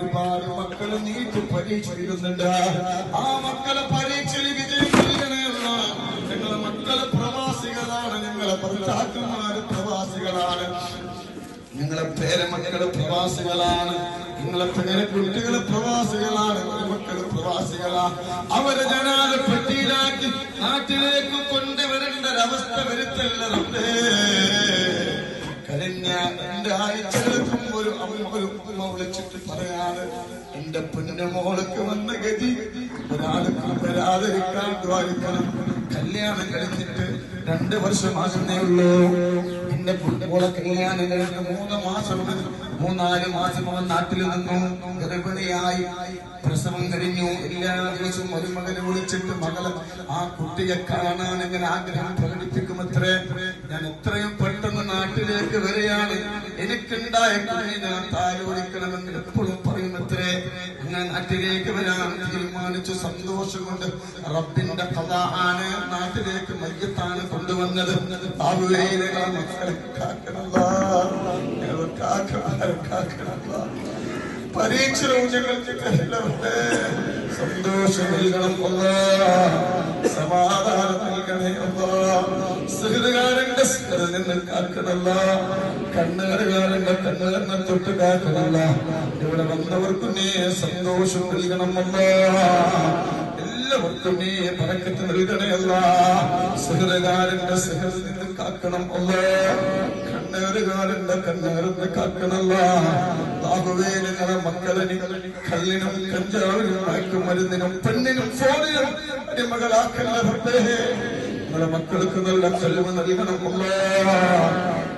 ഒരുപാട് മക്കൾ നീറ്റ് പരീക്ഷ ആ മക്കളെ പരീക്ഷയിൽ വിജയിക്കണമല്ല ഞങ്ങളെ മക്കൾ പ്രവാസികളാണ്. ഞങ്ങളെ ഭർത്താക്കന്മാര് പ്രവാസികളാണ്. നിങ്ങളെ പേരമക്കൾ പ്രവാസികളാണ്. നിങ്ങളെ പേരെ കുട്ടികൾ പ്രവാസികളാണ്. മക്കൾ പ്രവാസികളാണ്. അവരെ ജനാല നാട്ടിലേക്ക് കൊണ്ടുവരേണ്ട ഒരവസ്ഥ വരുത്തല്ലേ എന്റെ ആഴ്ചകൾക്കും ഒരു അമ്മ ഒരു ഉമ്മ വിളിച്ചിട്ട് പറയാണ് എന്റെ പൊന്നു മോൾക്ക് വന്ന ഗതി. ഒരാൾക്കും വരാതിരിക്കാൻ ദ്വാരിക്കണം. കല്യാണം കഴിഞ്ഞിട്ട് രണ്ട് വർഷമാകുന്നേ ഉള്ളൂ. എന്റെ മോളെ കല്യാണം കഴിഞ്ഞ് മൂന്ന് മാസം മൂന്നാൽ മാസം അവൻ നാട്ടിൽ നിന്നു. ഗർഭിണിയായി. പ്രസവം കഴിഞ്ഞു. എല്ലാ ദിവസവും ഒരു മകനെ വിളിച്ചിട്ട് മകളെ ആ കുട്ടിയെ കാണാൻ എങ്ങനെ ആഗ്രഹം പ്രകടിപ്പിക്കും അത്രേ ഞാൻ എത്രയും പെട്ടെന്ന് നാട്ടിലേക്ക് വരികയാണ്. എനിക്കുണ്ടായ കുഞ്ഞിനെ താലോലിക്കണമെന്ന് എപ്പോഴും പറയുമത്രേ? ഞാൻ നാട്ടിലേക്ക് വരാൻ തീരുമാനിച്ചു. സന്തോഷം കൊണ്ട് റബ്ബിന്റെ കഥ ആണ് നാട്ടിലേക്ക് മയ്യത്താണ് കൊണ്ടുവന്നത്. ആവുകയിലെ മക്കളെ ഞങ്ങൾക്ക് കരുതലുണ്ട് സന്തോഷം നൽകണം. സമാധാനം നൽകണേ സഹൃദകാരന്റെ സ്ഥലം നിന്ന് കാക്കണല്ല കണ്ണുകാരന്റെ കണ്ണുകാരനെ തൊട്ട് കാക്കണല്ല ഇവിടെ വന്നവർക്കും നീ സന്തോഷം നൽകണം അല്ലാ. എല്ലാവർക്കും നീ പറക്കത്ത് നൽകണേ അല്ല സഹൃദകാരന്റെ സഹൃദ നിന്ന് കാക്കണം അല്ലാ കണ്ണേറുകാരന്റെ കണ്ണേറിന് കാക്കണല്ല. താകുവേ നിങ്ങളെ മക്കളെ കല്ലിനും കഞ്ചാവിനും മയക്കുമരുന്നിനും പെണ്ണിനും ഫോണിനും അടിമകളാക്കല്ല റബ്ബേ. നിങ്ങളെ മക്കൾക്ക് നല്ല കല്വ് നൽകണമുള്ള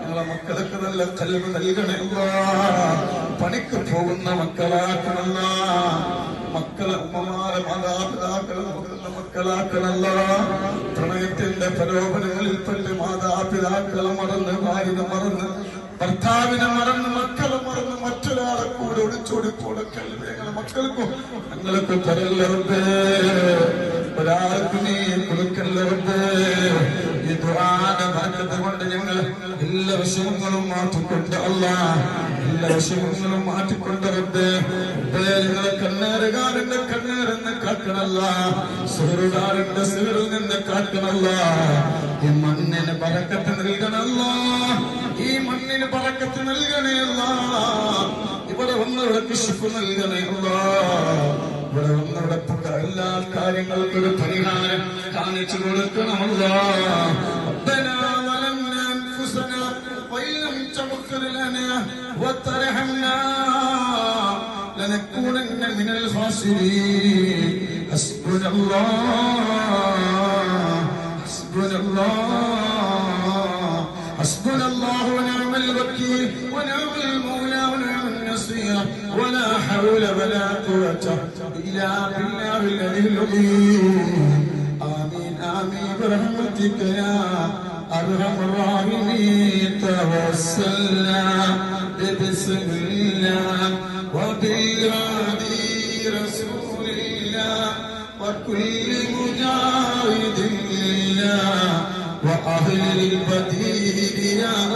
നിങ്ങളെ മക്കൾക്ക് നല്ല കല്വ് നൽകണമല്ല. പണിക്ക് പോകുന്ന മക്കളാക്കണല്ല മക്കളെ ഉമ്മമാരെ മാതാപിതാക്കളെ മക്കളാക്കണല്ല പ്രണയത്തിന്റെ പ്രലോഭനങ്ങളിൽപ്പെട്ട് മാതാപിതാക്കളെ മറന്ന് ഭാര്യ മറന്ന് ഭർത്താവിനെ മറന്ന് മക്കളെ മറന്ന് മറ്റൊരാളെ കൂടെ ഒളിച്ചോടി ഞങ്ങളെ മക്കൾക്കും ഞങ്ങൾക്ക് തരല്ലറുണ്ട് ഒരാൾക്ക് നീ കൊടുക്കല്ലറുണ്ട് ഈ ദുആന ഭാഗ്യത കൊണ്ട് ഞങ്ങൾ എല്ലാ വിഷമങ്ങളും മാറ്റിക്കൊണ്ട് അല്ല എല്ലാ വിഷമങ്ങളും മാറ്റിക്കൊണ്ട് റബ്ബേ റബ്ബേ, ഞങ്ങളെ കണ്ണേറുകാരന്റെ കണ്ണേറെന്ന് കാക്കണല്ല സുഹൃദാരന്റെ സുഹൃൽ നിന്ന് കാക്കണല്ല ഈ മണ്ണിന് പറക്കത്ത് നൽകണല്ല ഈ മണ്ണിന് പറക്കത്ത് നൽകണേയല്ല ഇവിടെ വന്നവിടെ നൽകണേ നൽകണേയല്ല ഇവിടെ വന്നവിടെ പുക എല്ലാ കാര്യങ്ങൾക്കും ഒരു പരിഹാരം കാണിച്ചു കൊടുക്കണമല്ല ربنا ظلمنا أنفسنا وإن لم تغفر لنا وترحمنا لنكونن من الخاسرين حسبنا الله حسبنا الله حسبنا الله ونعم الوكيل ونعم المولى ونعم النصير. ولا حول ولا قوة إلا بالله العلي العظيم. آمين آمين. برحمتك يا أرحم الراحمين. توسلنا ببسم الله وبالهادي رسول الله وكل مجاهد لله وأهل البديل Medina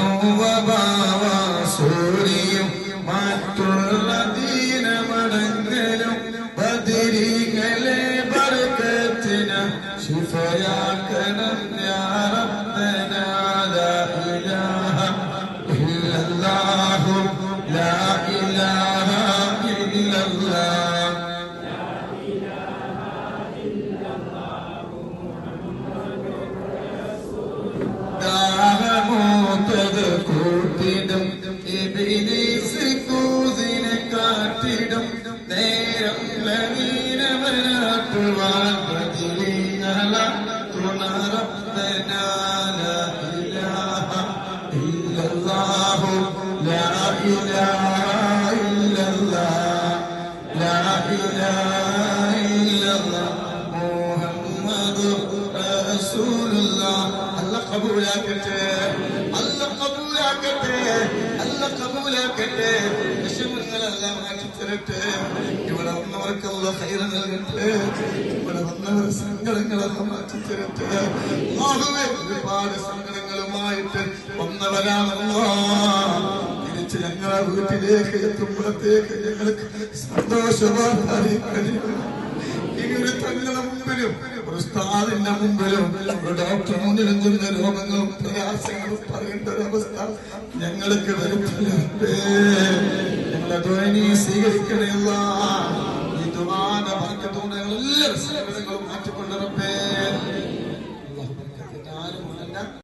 محمدا وبا رسوله காத்திடும் இபிலீசுக்கூதினை காத்திடும் நேரம் வீரவராக்குவார் பதிலீனல துணரப்பனான இலாஹ இல்லல்லாஹு லா இலாஹ இல்லல்லாஹ் லா இலாஹ இல்லல்லாஹ் முஹம்மது ரசூலுல்லாஹ் அல்லாஹ் கபூலாக்கட்டே കബൂലാക്കട്ടെ വിഷമങ്ങളെല്ലാം മാറ്റിത്തരട്ടെ ഇവിടെ വന്നവർക്കുള്ള ഹൈറ നൽകട്ടെ. ഇവിടെ വന്നവർ സങ്കടങ്ങളെല്ലാം മാറ്റിത്തരട്ടെ ഒരുപാട് സങ്കടങ്ങളുമായിട്ട് വന്നവരാണല്ലോ. തിരിച്ച് ഞങ്ങളെ വീട്ടിലേക്ക് എത്തുമ്പോഴത്തേക്ക് ഞങ്ങൾക്ക് സന്തോഷമാണ് ഇങ്ങനെ തങ്ങളുടെ മുമ്പിലും ഒരു മുമ്പിലും ഡോക്ടർ മുന്നിലും ചെന്ന രോഗങ്ങളും പ്രയാസങ്ങളും പറയേണ്ട ഒരവസ്ഥ ഞങ്ങൾക്ക് വരുത്തില്ലേ ഞങ്ങളെ ദ്വനി സ്വീകരിക്കണില്ല ഈ ദുമാന ഭാഗ്യത്തോടെ എല്ലാവരും സങ്കടങ്ങളും മാറ്റിക്കൊണ്ടിറപ്പേ